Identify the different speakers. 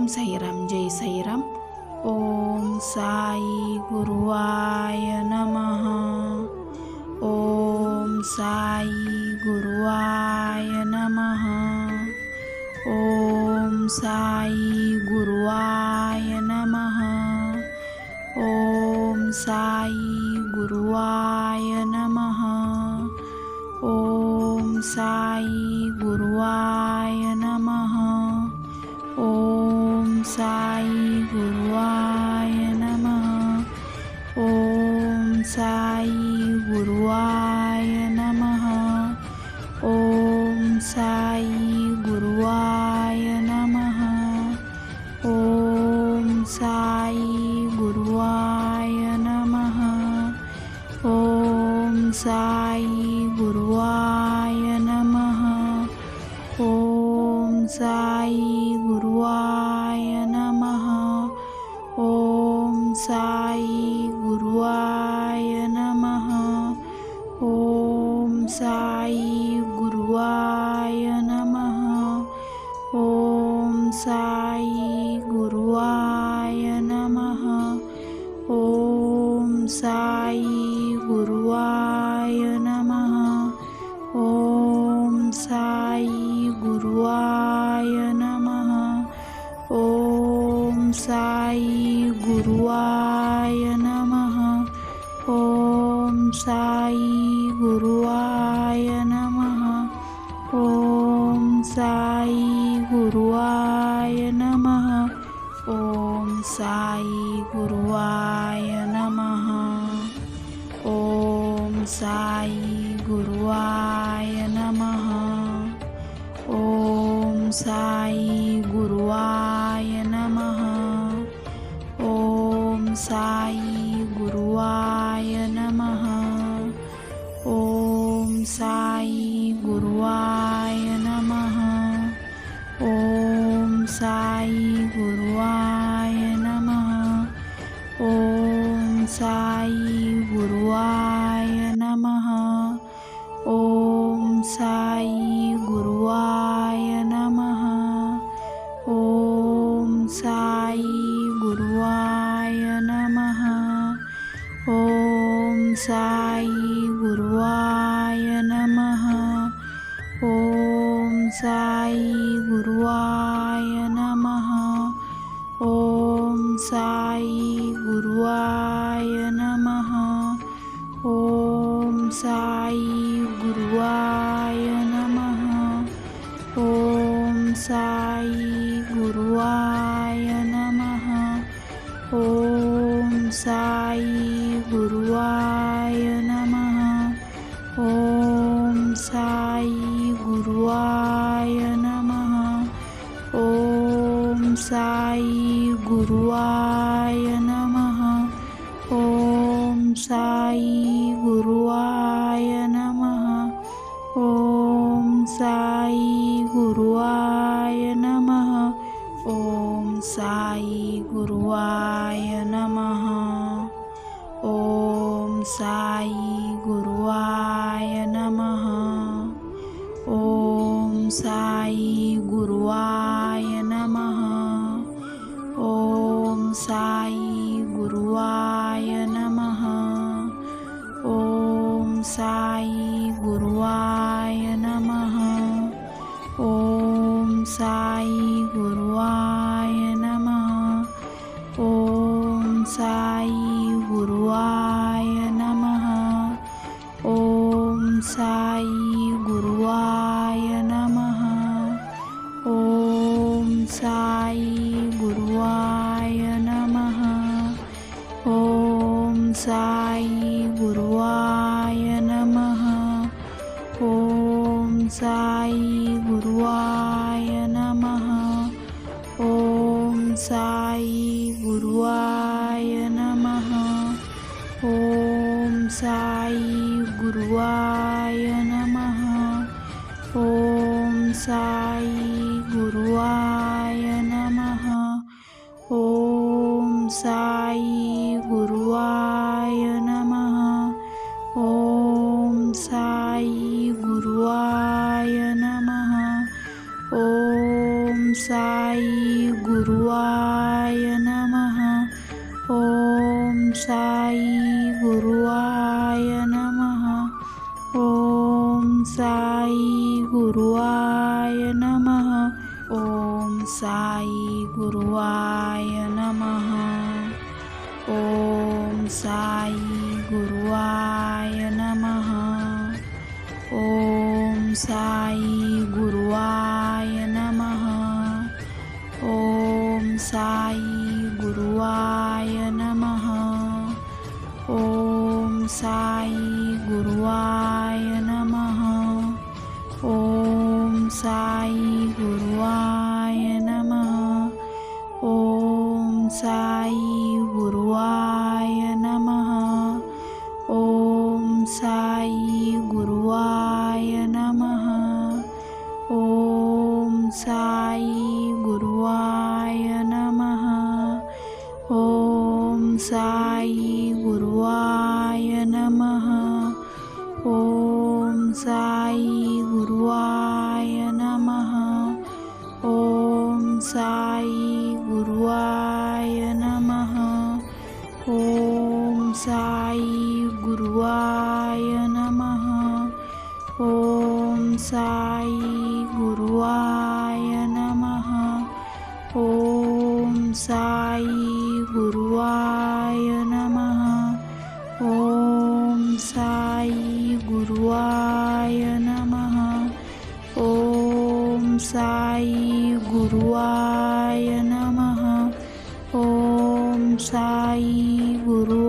Speaker 1: Om Sairam Jai Sairam. Om Sai Guru Aya Namaha. Om Sai Guru Aya Namaha. Om Sai Guru Aya Namaha. Om Sai Guru Aya Namaha. Om Sai Guru Aya Sai गुरुवाय नमः। ओम साई गुरुवाय नमः। ओम साई गुरुवाय नमः। ओम साई गुरुवाय नमः। ओम साई गुरुवाय नमः। ओम साई गुरुवाय ओम साई गुरुवाय नमः। ओम साई गुरुवाय नमः। ओम साई गुरुवाय नमः। ओम साई गुरुवाय नमः। ओम साई गुरुवाय नमः ओम साई गुरुवाय नमः। ओम साई गुरुवाय नमः। ओम साई गुरुवाय नमः। ओम साई गुरुवाय नमः। ओम साई சாயி குருவாய நம ஓம் சாயி குருவாய நம ஓம் சாயி குருவாய நம ஓம் சாயி குருவாய நம ஓம் சாயி குருவாய நம ஓம் சாயி குருவாய साई गुरुवाय नमः। ओम साई गुरुवाय नमः। ओम साई गुरुवाय नमः। ओम साई गुरुवाय नमः। ओम साई गुरुवाय नमः। ओम साई गुरुवाय नमः। சாயி குருவாய நமः ஓம் சாயி குருவாய நமः ஓம் சாயி குருவாய நமः ஓம் சாயி குருவாய நமः ஓம் சாயி साई गुरुवाय नमः। ओम साई गुरुवाय नमः। ओम साई गुरुवाय नमः। ओम साई गुरुवाय नमः। ओम साई गुरु साई गुरुवाय नमः। ओम साई गुरुवाय नमः। ओम साई गुरुवाय नमः। ओम साई गुरुवाय नमः। ओम साई गुरुवाय नमः। ओम साई गुरुवाय Sai Guru साई गुरुवाय नमः। ओम साई गुरुवाय नमः। ओम साई गुरुवाय नमः। ओम साई गुरुवाय नमः। ओम साई गुरुवाय नमः। ओम साई गुरुवाय